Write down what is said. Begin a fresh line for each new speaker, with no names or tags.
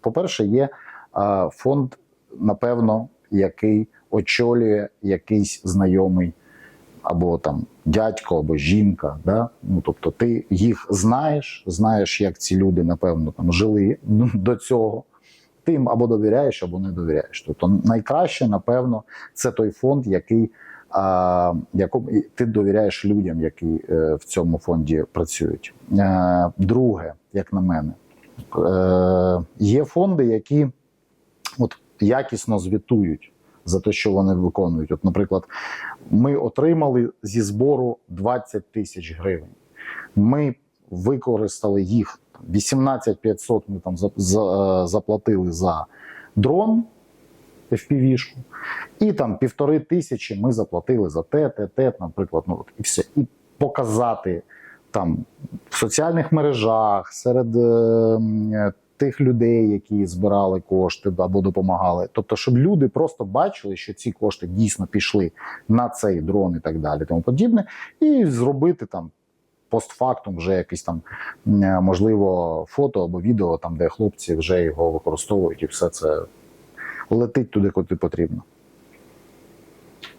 по-перше, є фонд, напевно, який очолює якийсь знайомий або там дядько, або жінка. Да? Ну, тобто ти їх знаєш, знаєш, як ці люди, напевно, там жили до цього. Ти їм або довіряєш, або не довіряєш. Тобто найкраще, напевно, це той фонд, який а, якому ти довіряєш людям, які е, в цьому фонді працюють. Е, друге, як на мене, е, є фонди, які от якісно звітують за те, що вони виконують. От, наприклад, ми отримали зі збору 20 тисяч гривень. Ми використали їх 18 500 Ми там за, за, е, заплатили за дрон FPV-шку, і там півтори тисячі ми заплатили за те, те, те, наприклад, ну от і все. І показати там соціальних мережах серед е, тих людей, які збирали кошти або допомагали. Тобто, щоб люди просто бачили, що ці кошти дійсно пішли на цей дрон і так далі, тому подібне, і зробити там. Постфактум вже якесь там можливо фото або відео, там де хлопці вже його використовують, і все це летить туди, куди потрібно.